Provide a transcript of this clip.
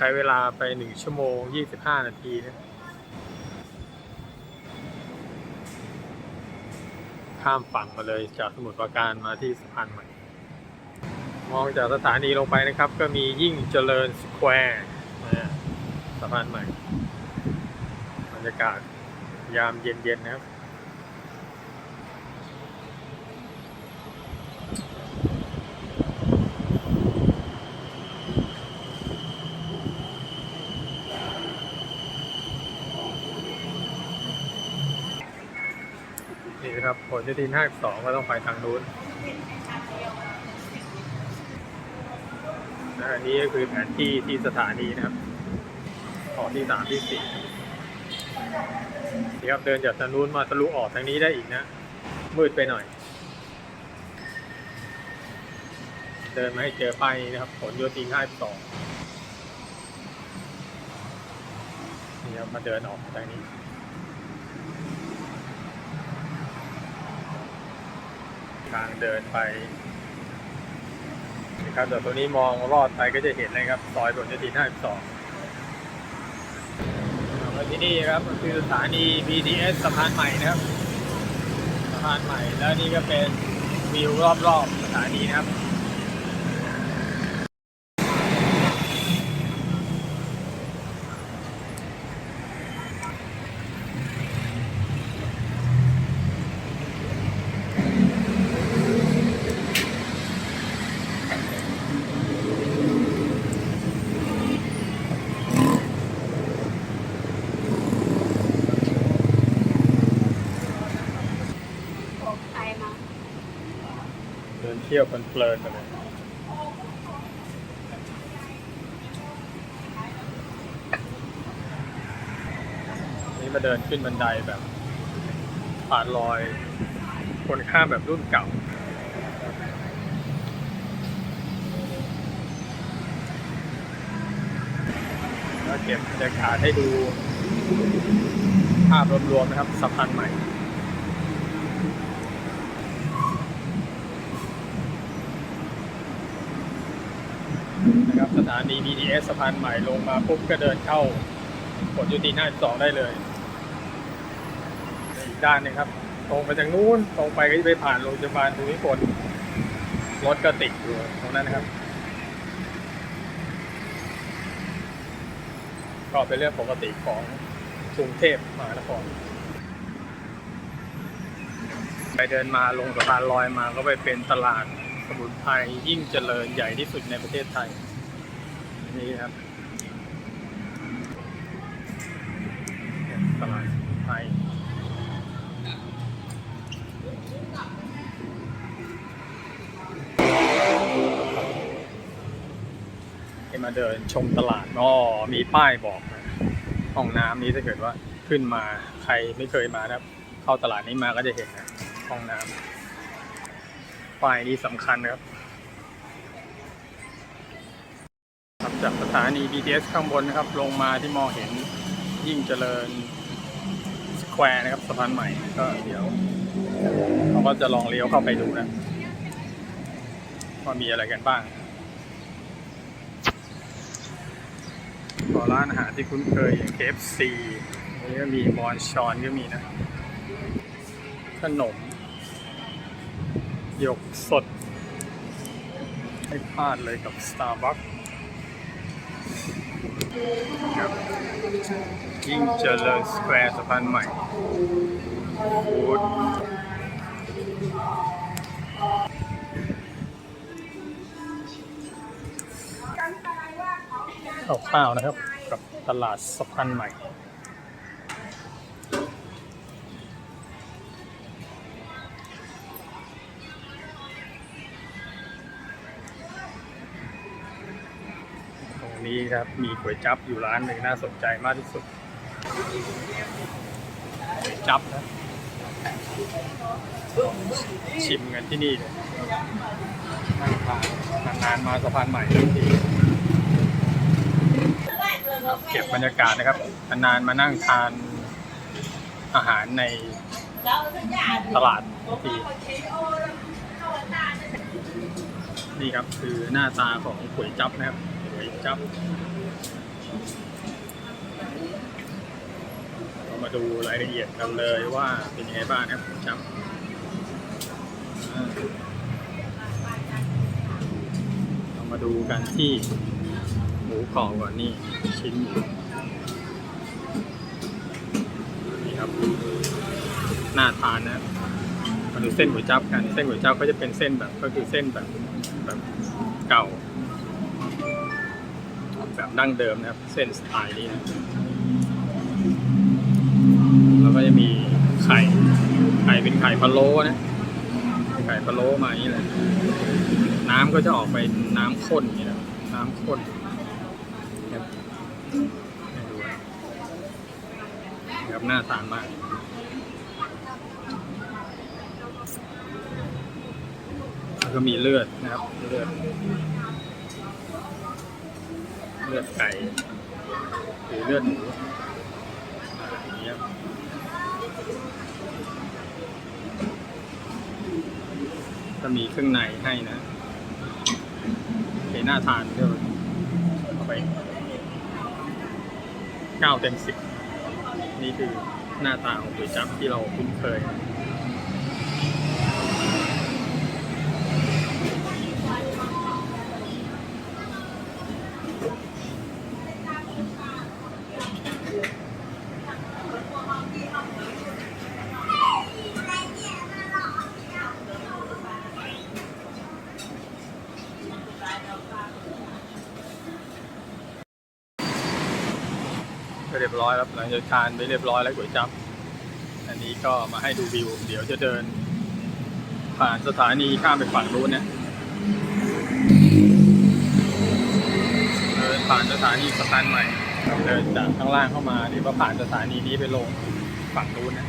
ช้เวลาไป 1 ชั่วโมง 25 นาทีนะข้ามฝั่งมาเลยจากสมุทรปราการมาที่สะพานใหม่ มองจากสถานีลงไปนะครับ ก็มียิ่งเจริญสแควร์นะสะพานใหม่ บรรยากาศยามเย็นๆนะครับ นี่นะครับผลโยธิน52ก็ต้องไปทางนู้นอันนี้ก็คือแผนที่ที่สถานีนะครับออกที่3ที่4นี่ครับเดินจากทางนู้นมาทะลุออกทางนี้ได้อีกนะ มืดไปหน่อย เดินมาให้เจอป้ายนี้นะครับ ผลโยธิน52นี่ครับมาเดินออกทางนี้ ทางเดินไปนะครับแต่ตัวนี้มองรอดไปก็จะเห็นนะครับซอยผลโยธิน52แล้วที่นี่ครับคือสถานี BTS สะพานใหม่นะครับสะพานใหม่แล้วนี่ก็เป็นวิวรอบๆสถานีนะครับ ของใครมา เดินเที่ยวเพลินๆกันเลยนี่มาเดินขึ้นบันไดแบบผ่านรอย คนข้ามแบบรุ่นเก่าแล้วเก็บบรรยากาศให้ดูภาพรวมๆนะครับสะพานใหม่ นะครับสถานี BTS สะพานใหม่ลงมาปุ๊บก็เดินเข้าผลยุติหน้าสองได้เลยอีกด้านนึงครับ ตรงไปทางนู้นตรงไปก็จะไปผ่านโรงพยาบาลภูมิพลรถก็ติดอยู่ตรงนั้นนะครับ ก็เป็นเรื่องปกติของกรุงเทพมหานครไปเดินมาลงสะพานลอยมาก็ไปเป็นตลาด มุนไพรยิ่งเจริญใหญ่ที่สุดในประเทศไทย นี่ครับตลาดสมุนไพรให้มาเดินชมตลาดอ๋อมีป้ายบอกนะห้องน้ำนี้ถ้าเกิดว่าขึ้นมาใครไม่เคยมานะครับเข้าตลาดนี้มาก็จะเห็นนะห้องน้ำ ป้ายนี้สำคัญครับครับจากสถานี BTS ข้างบนนะครับ ลงมาที่มองเห็นยิ่งเจริญสแควร์นะครับสะพานใหม่ก็เดี๋ยวเราก็จะลองเลี้ยวเข้าไปดูนะว่ามีอะไรกันบ้างก็ร้านอาหารที่คุ้นเคยอย่าง KFC นี่ก็มีบอนชอนก็มีนะ ขนม หยกสด ไม่พลาดเลยกับ Starbucks ครับยิ่งเจริญสแควร์สะพานใหม่ฟูดข้าวๆนะครับ กับตลาดสะพานใหม่ นี้ครับ มีก๋วยจั๊บอยู่ร้านหนึ่งน่าสนใจมากที่สุดก๋วยจั๊บนะชิมกันที่นี่เลยนั่งทานนานๆมาสะพานใหม่ทันทีเก็บบรรยากาศนะครับนานๆมานั่งทานอาหารในตลาดทันทีนี่ครับคือหน้าตาของก๋วยจั๊บนะครับ จัเรามาดูรายละเอียดกันเลยว่าเป็นยังไงบ้างครับจัเรามาดูกันที่หมูกรอบก่อนนี่ชิ้นหมูนี่ครับหน้าทานนะมาดูเส้นหัวจับกันเส้นหัวจับก็จะเป็นเส้นแบบก็คือเส้นแบบแบบเก่า แบบดั้งเดิมนะครับ เส้นสไตล์นี้นะแล้วก็จะมีไข่ ไข่เป็นไข่พะโล้นะไข่พะโล้มาอย่างนี้เลยน้ำก็จะออกไปน้ำข้นอย่างนี้นะน้ำข้นครับให้ดูนะครับน่าทานมากแล้วก็มีเลือดนะครับเลือด เลือดไก่หรือเลือดหมูอ่าอย่างเงี้ยก็มีเครื่องในให้นะเป็นน่าทานด้วยเอาไปเก้าเต็มสิบนี่คือหน้าตาของก๋วยจั๊บที่เราคุ้นเคย เรียบร้อยแล้วหลังจากทานไปเรียบร้อยแล้วก๋วยจั๊บอันนี้ก็มาให้ดูวิว เดี๋ยวจะเดิน ผ่านสถานีข้ามไปฝั่งนู้นเนี่ยเดินผ่านสถานีสะพานใหม่เดินจากข้างล่างเข้ามาเดี๋ยวผ่านสถานีนี้ไปลงฝั่งนู้นนะ